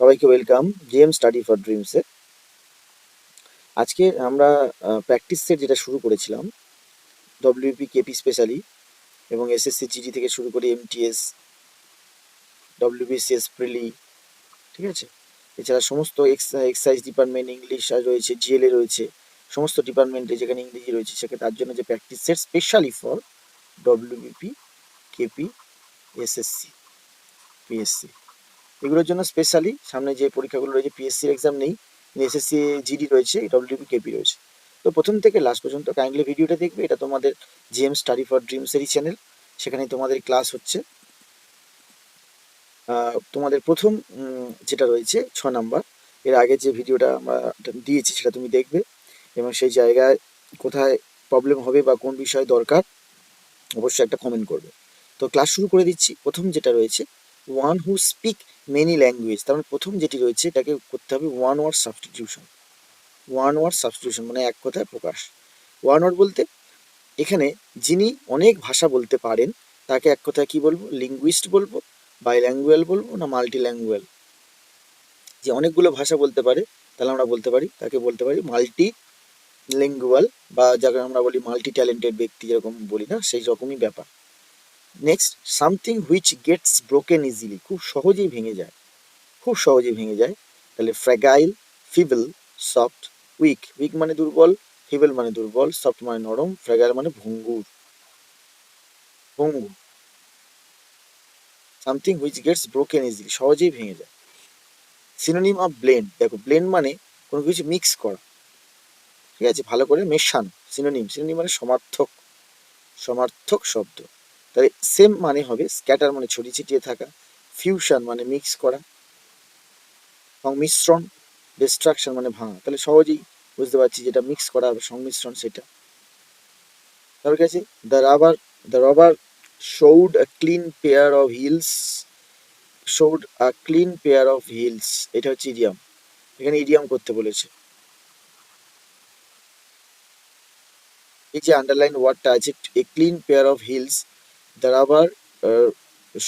সবাইকে welcome gem study for ড্রিমসে আজকে আমরা প্র্যাকটিস সেট যেটা শুরু করেছিলাম ডব্লিউপি কেপি স্পেশালি এবং এসএসসি জিডি থেকে শুরু করে এমটিএস ডব্লিউবিসিএস প্রিলি ঠিক আছে? এছাড়া সমস্ত এক্সাইজ ডিপার্টমেন্ট ইংলিশ রয়েছে জিএলএ রয়েছে, সমস্ত ডিপার্টমেন্টে যেখানে ইংরেজি রয়েছে সেখানে তার জন্য যে practice set specially for WBP KP SSC PSC এগুলোর জন্য স্পেশালি সামনে যে পরীক্ষাগুলো রয়েছে পিএসসির এক্সাম নেই এসএসসি জিডি রয়েছে ডব্লিউপি কেপি রয়েছে। তো প্রথম থেকে লাস্ট পর্যন্ত কাইন্ডলি ভিডিওটা দেখবে, এটা তোমাদের জিএম স্টাডি ফর ড্রিমসেরই চ্যানেল সেখানে তোমাদের ক্লাস হচ্ছে। তোমাদের প্রথম যেটা রয়েছে, ছ নাম্বার, এর আগে যে ভিডিওটা আমরা দিয়েছি, সেটা তুমি দেখবে, এবং সেই জায়গায় কোথায় প্রবলেম হবে বা কোন বিষয়ে দরকার, অবশ্যই একটা কমেন্ট করবে। তো ক্লাস শুরু করে দিচ্ছি। প্রথম যেটা রয়েছে one who speak many language তার মানে প্রথম যেটি রয়েছে, এটাকে করতে হবে one word substitution one word substitution মানে এক কথায় প্রকাশ। ওয়ান ওয়ার্ড বলতে, এখানে যিনি অনেক ভাষা বলতে পারেন, তাকে এক কথায় কি বলব? লিঙ্গুইস্ট বলব বাইল্যাঙ্গুয়াল বলব না মাল্টি ল্যাঙ্গুয়াল যে অনেকগুলো ভাষা বলতে পারে, তাহলে আমরা বলতে পারি, তাকে বলতে পারি মাল্টি লিঙ্গুয়াল বা যাকে আমরা বলি মাল্টি ট্যালেন্টেড ব্যক্তি, যেরকম বলি না, সেই রকমই ব্যাপার। Next something which gets broken easily খুব সহজেই ভেঙে যায়। খুব সহজেই ভেঙে যায়। তাহলে fragile feeble soft weak weak মানে দুর্বল ফিবল মানে দুর্বল সফট মানে নরম ফ্র্যাগাইল মানে ভঙ্গুর। ভঙ্গুর। Something which gets broken easily সহজেই ভেঙে যায়। সিনোনিম অফ ব্লেন্ড দেখো ব্লেন্ড মানে কোনো কিছু মিক্স করা। ঠিক আছে? ভালো করে মেশানো। সিনোনিম সিনোনিম মানে সমার্থক। সমার্থক শব্দ। তাহলে সেম মানে হবে স্ক্যাটার মানে ছড়িয়ে ছিটিয়ে থাকা ফিউশন মানে মিক্স করা, সংমিশ্রণ ডিস্ট্রাকশন মানে ভাঙা। তাহলে সহজেই বুঝতে পারছি যেটা মিক্স করা হবে, সংমিশ্রণ সেটা। তারপর কাছে the rubber the robber showed a clean pair of heels showed a clean pair of heels এটা হচ্ছে ইডিয়াম এখানে ইডিয়াম করতে বলেছে। এই যে আন্ডারলাইন ওয়ার্ডটা আছে a clean pair of heels the robber uh,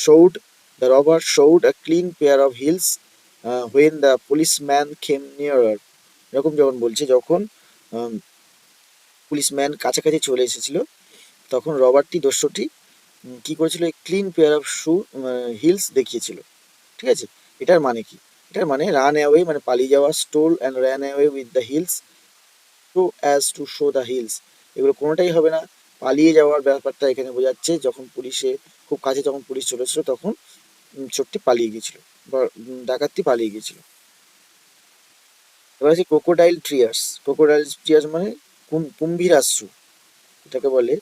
showed the robber showed a clean pair of heels uh, when the policeman came nearer. এরকম যখন বলছে যখন পুলিশম্যান কাছাকাছি চলে এসেছিল তখন রবারটি দস্যুটি কি করেছিল? Clean pair of shoe heels দেখিয়েছিল। ঠিক আছে? এটার মানে কি? এটার মানে রান অ্যাওয়ে মানে পালিয়ে যাওয়া stole and run away with the heels to as to show the heels এগুলো কোনোটাই হবে না। পালিয়ে যাওয়ার ব্যাপারটা এখানে বোঝাচ্ছে। যখন পুলিশে, খুব কাছে যখন পুলিশ চলে এসেছিল তখন চোরটি পালিয়ে গেছিল বা ডাকাতটি পালিয়ে গেছিল এবার আছে ক্রোকোডাইল ট্রিয়ার্স ক্রোকোডাইল ট্রিয়ার্স মানে কুম- কুম্ভীরাশ্রু। এটাকে বলে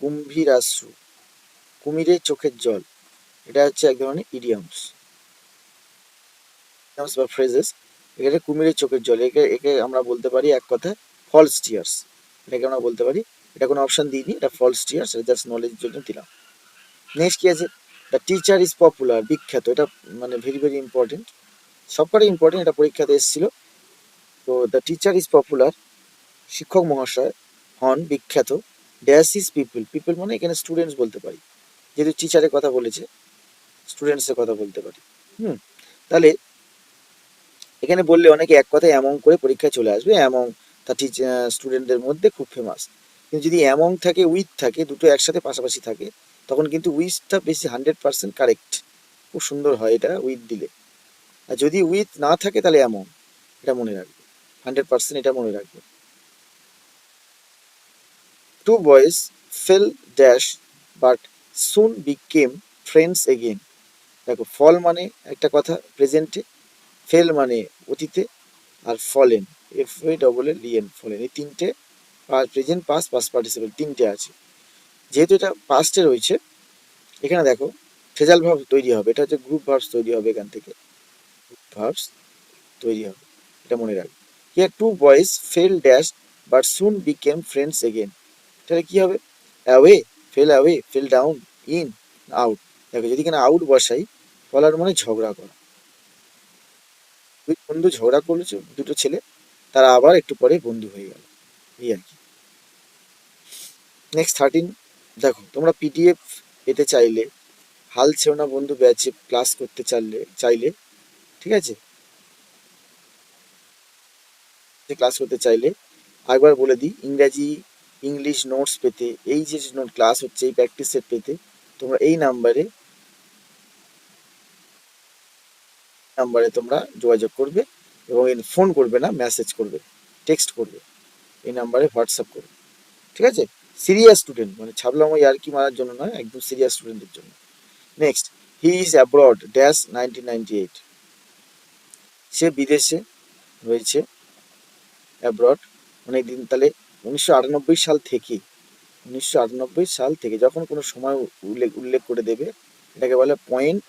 কুম্ভীরাশ্রু। কুমিরের চোখের জল। এটা হচ্ছে এক ধরনের ইডিয়ামস ইডিয়ামস বা ফ্রেজেস এখানে কুমিরের চোখের জল। একে একে আমরা বলতে পারি এক কথায় ফলস টিয়ার্স এটাকে আমরা বলতে পারি এটা কোনো অপশন দিইনি, এটা ফলস টিয়ার্স জাস্ট নলেজের জন্য দিলাম। নেক্সট কি আছে? দ্য টিচার ইজ পপুলার বিখ্যাত, এটা মানে ভেরি ভেরি ইম্পর্টেন্ট সবকটাই ইম্পর্টেন্ট এটা পরীক্ষাতে এসেছিল। তো দ্য টিচার ইজ পপুলার শিক্ষক মহাশয় হন, বিখ্যাত। ড্যাশ ইজ পিপল পিপল মানে এখানে স্টুডেন্টস বলতে পারি। যেহেতু টিচারের কথা বলেছে স্টুডেন্টসের কথা বলতে পারি। হুম, তাহলে এখানে বললে অনেকে এক কথায় এমন করে পরীক্ষায় চলে আসবে, এমন তা স্টুডেন্টদের মধ্যে খুব ফেমাস কিন্তু যদি এমন থাকে উইথ থাকে, দুটো একসাথে পাশাপাশি থাকে, তখন কিন্তু উইথটা বেশি হান্ড্রেড পার্সেন্ট কারেক্ট খুব সুন্দর হয় এটা উইথ দিলে। আর যদি উইথ না থাকে, তাহলে এমন এটা মনে রাখবে। হান্ড্রেড পার্সেন্ট এটা মনে রাখবে। Two boys fell dash but soon became friends again দেখো ফল মানে একটা কথা প্রেজেন্টে ফেল মানে অতীতে, আর fallen F double A L E N fallen এই তিনটে প্রেজেন্ট পাস পাস পার্টিসিপেল তিনটে আছে। যেহেতু এটা পাস্টে রয়েছে, এখানে দেখো ফেজাল ভাব তৈরি হবে। এটা হচ্ছে গ্রুপ ভার্বস তৈরি হবে এখান থেকে। ভার্বস তৈরি হবে। এটা মনে রাখবে। Here two boys fell dash but soon became friends again তাহলে কি হবে? Away fell away fell down in out দেখো, যদি এখানে আউট বসাই ফলার মানে ঝগড়া করা। দুই বন্ধু ঝগড়া করেছে দুটো ছেলে, তারা আবার একটু পরে বন্ধু হয়ে গেল। এই আর কি। নেক্সট থার্টিন দেখো, তোমরা পিডিএফ পেতে চাইলে, হাল ছেও না বন্ধু ব্যাচে ক্লাস করতে চাইলে চাইলে, ঠিক আছে? ক্লাস করতে চাইলে, আরেকবার বলে দিই, ইংরাজি ইংলিশ নোটস পেতে, এই যে নোট ক্লাস হচ্ছে, এই প্র্যাকটিস সেট পেতে, তোমরা এই নাম্বারে নাম্বারে তোমরা যোগাযোগ করবে এবং ফোন করবে না মেসেজ করবে টেক্সট করবে, এই নাম্বারে হোয়াটসঅ্যাপ করবে, ঠিক আছে? সিরিয়াস স্টুডেন্ট মানে ছাবলামো ইয়ার্কি মারার জন্য নয়, একদম সিরিয়াস স্টুডেন্টের জন্য। Next he is abroad dash nineteen সে বিদেশে রয়েছে অ্যাব্রড অনেক দিন তাহলে উনিশশো আটানব্বই সাল থেকে, উনিশশো আটানব্বই সাল থেকে যখন কোনো সময় উল্লেখ উল্লেখ করে দেবে, এটাকে বলে পয়েন্ট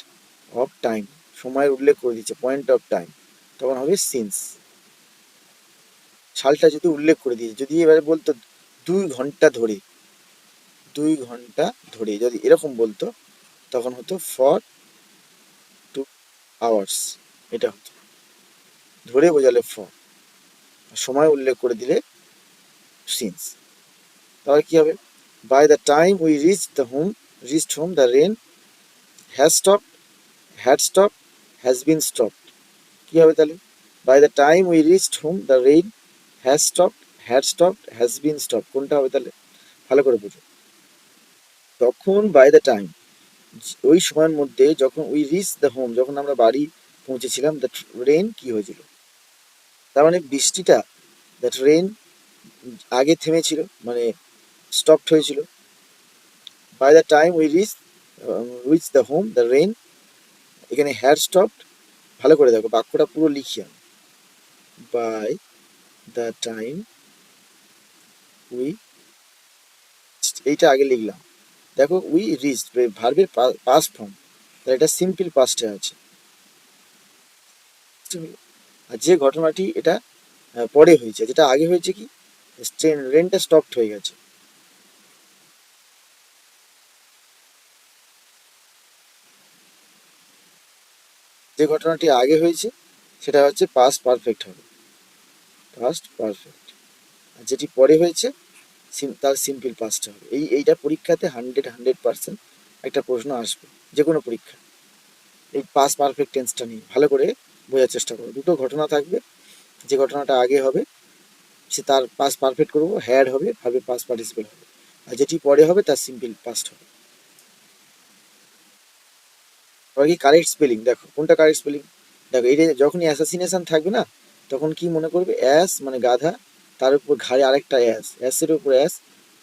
অফ টাইম সময়ের উল্লেখ করে দিচ্ছে পয়েন্ট অফ টাইম তখন হবে সিন্স সালটা যদি উল্লেখ করে দিয়েছে, যদি এবারে বলতো দুই ঘণ্টা ধরে দুই ঘণ্টা ধরে যদি এরকম বলতো, তখন হতো ফর টু আওয়ার্স এটা হতো। ধরে বোঝালে ফর সময় উল্লেখ করে দিলে সিন্স তাহলে কি হবে? By the time we reach the home reached home the rain has stop had stop has been stop কি হবে তাহলে? By the time we reached home the rain has stop had stop has been stop কোনটা হবে তাহলে? ভালো করে বুঝো। তখন বাই দ্য টাইম ওই সময়ের মধ্যে যখন উই রিচ দ্য হোম যখন আমরা বাড়ি পৌঁছেছিলাম দ্য রেন কি হয়েছিল? তার মানে বৃষ্টিটা দ্যাট রেন আগে থেমেছিল মানে স্টপড হয়েছিল। By the time we reach which the home the rain এখানে হ্যাড স্টপড ভালো করে দেখো, বাক্যটা পুরো লিখি আমি। বাই দ্য টাইম উই এইটা আগে লিখলাম। দেখো উই রিচ ভার্বের পাস্ট ফর্ম তাহলে এটা সিম্পল পাস্টে আছে। আর যে ঘটনাটি এটা পরে হয়েছে, যেটা আগে হয়েছে কি? ট্রেন রেনটা স্টপড হয়ে গেছে। যে ঘটনাটি আগে হয়েছে, সেটা হচ্ছে পাস্ট পারফেক্ট হবে। পাস্ট পারফেক্ট আর যেটি পরে হয়েছে তার সিম্পল পাসটা হবে। এই, এইটা পরীক্ষাতে হান্ড্রেড হান্ড্রেড পার্সেন্ট একটা প্রশ্ন আসবে যে কোনো পরীক্ষা। এই পাস পারফেক্ট টেন্সটা নিয়ে। ভালো করে বোঝার চেষ্টা করো। দুটো ঘটনা থাকবে। যে ঘটনাটা আগে হবে, সে তার পাস পারফেক্ট করব হ্যাড হবে, ভাবে পাস পার্টিসিপেট হবে। আর যেটি পরে হবে, তার সিম্পল পাস্ট হবে। কি কারেক্ট স্পেলিং দেখো, কোনটা কারেক্ট স্পেলিং দেখো এটা যখনই অ্যাসাসিনেশন থাকবে না, তখন কি মনে করবে? অ্যাস মানে গাধা তার উপর ঘাড়ে আরেকটা অ্যাস অ্যাসের উপর অ্যাস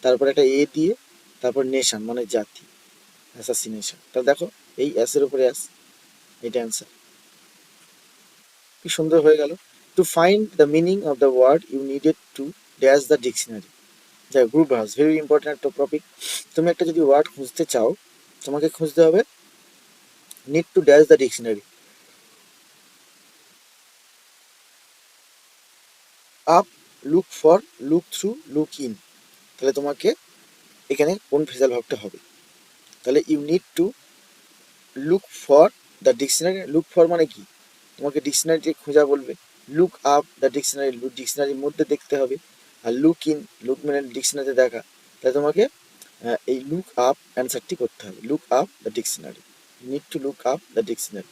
তারপর একটা এ দিয়ে তারপর নেশন মানে জাতি অ্যাসাসিনেশন তাহলে দেখো, এই অ্যাসের উপরে অ্যাস এটা অ্যান্সার কি সুন্দর হয়ে গেল। To find the meaning of the word you needed to dash the dictionary যা গ্রুপ ভার্স ভেরি ইম্পর্টেন্ট একটা টপিক তুমি একটা যদি ওয়ার্ড খুঁজতে চাও, তোমাকে খুঁজতে হবে need to dash the dictionary up look for look through look in তাহলে তোমাকে এখানে কোন ফেজাল ভাবটা হবে? তাহলে you need to look for the dictionary look for মানে কি? তোমাকে ডিকশনারিটি খোঁজা বলবে। লুক আপ দ্য ডিকশনারি ডিকশনারির মধ্যে দেখতে হবে। আর লুক ইন লুক মানে ডিকশনারিতে দেখা। তাহলে তোমাকে এই লুক আপ অ্যান্সারটি করতে হবে। Look up the dictionary need to look up the dictionary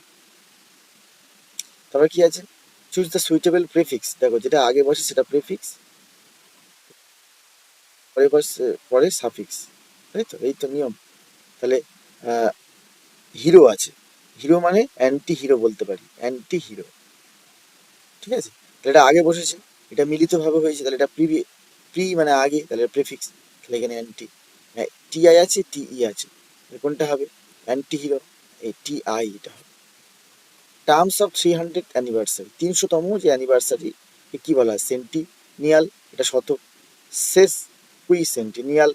তারপর কি আছে? চুজ দ্য সুইটেবল প্রেফিক্স দেখো, যেটা আগে বসে সেটা প্রেফিক্স পরে বসে, পরে সাফিক্স তাই তো? এই তো নিয়ম। তাহলে হিরো আছে। হিরো মানে অ্যান্টি হিরো বলতে পারি অ্যান্টি হিরো ঠিক আছে? তাহলে এটা আগে বসেছে, এটা মিলিতভাবে হয়েছে, তাহলে এটা প্রি প্রি মানে আগে, তাহলে প্রেফিক্স তাহলে এখানে অ্যান্টি টি আই আছে টি ই আছে কোনটা হবে? অ্যান্টি হিরো এই টি আই এটা হবে। Terms of three hundred anniversary তিনশোতম যে অ্যানিভার্সারি কি বলা হয়? সেন্টিনিয়াল এটা শতক শেষ কুই সেন্টিনিয়াল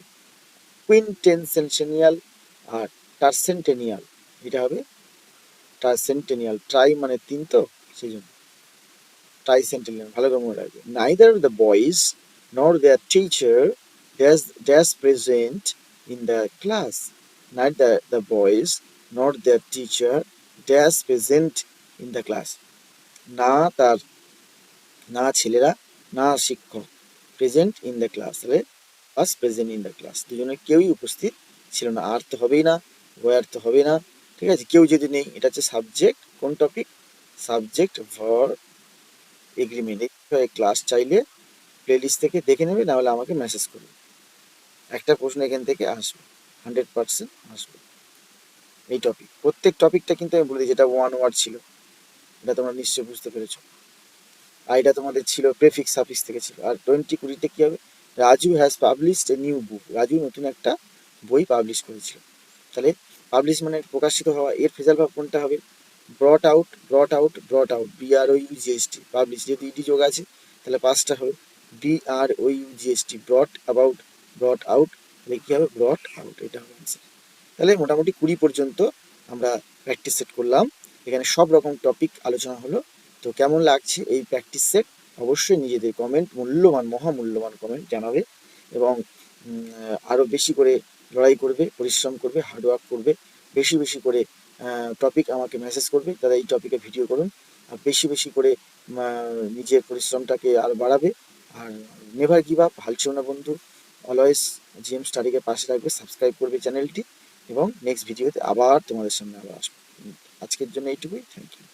কুইনটেনসেন্টেনিয়াল আর টার্সেন্টেনিয়াল এটা হবে ট্রাইসেন্টেনিয়াল ট্রাই মানে তিন তো, সেই জন্য। ট্রাইসেন্টেনিয়াল ভালো করে মনে রাখবে। Neither the boys nor their teacher dash dash present in the class neither the the boys nor their teacher dash present in the class না তার, না ছেলেরা, না শিক্ষক present in the class was present in the class দুজনে কেউই উপস্থিত ছিল না। আর তো হবেই না ওয়ার তো হবে না। ঠিক আছে? কেউ যদি নেই, এটা হচ্ছে সাবজেক্ট কোন টপিক সাবজেক্ট ভার এগ্রিমেন্ট এই ক্লাস চাইলে প্লেলিস্ট থেকে দেখে নেবে, নাহলে আমাকে মেসেজ করবে। একটা প্রশ্ন এখান থেকে আসবে। হান্ড্রেড পার্সেন্ট আসবে। এই টপিক প্রত্যেক টপিকটা কিন্তু আমি বলে দিই, যেটা ওয়ান ওয়ার্ড ছিল। এটা তোমরা নিশ্চয়ই বুঝতে পেরেছ। আর এটা তোমাদের ছিল প্রেফিক্স সাফিক্স থেকে ছিল। আর টোয়েন্টি কুড়িতে কী হবে? Raju has published a new book Raju নতুন একটা বই পাবলিশ করেছিল। তাহলে পাবলিশ মানে প্রকাশিত হওয়া। এর ফেজাল ভাব কোনটা হবে? Brought out brought out brought out B R O U GST publish যেহেতু ইডি যোগ আছে, তাহলে পাঁচটা হবে। B R O U GST brought about brought out তাহলে কী হবে? ব্রট আউট এটা হবে আনসার তাহলে মোটামুটি কুড়ি পর্যন্ত আমরা প্র্যাকটিস সেট করলাম। এখানে সব রকম টপিক আলোচনা হলো। তো কেমন লাগছে এই প্র্যাকটিস সেট অবশ্যই নিজেদের কমেন্ট মূল্যবান, মহামূল্যবান কমেন্ট জানাবে এবং আরও বেশি করে লড়াই করবে, পরিশ্রম করবে হার্ডওয়ার্ক করবে, বেশি বেশি করে টপিক আমাকে মেসেজ করবে, তারা এই টপিকে ভিডিও করুন। আর বেশি বেশি করে নিজের পরিশ্রমটাকে আর বাড়াবে। আর নেভার গিভ আপ হালছেও না বন্ধু। অলওয়েজ জিএম স্টাডিকে পাশে রাখবে সাবস্ক্রাইব করবে চ্যানেলটি এবং নেক্সট ভিডিওতে আবার তোমাদের সামনে আবার আসব। আজকের জন্য এইটুকুই। Thank you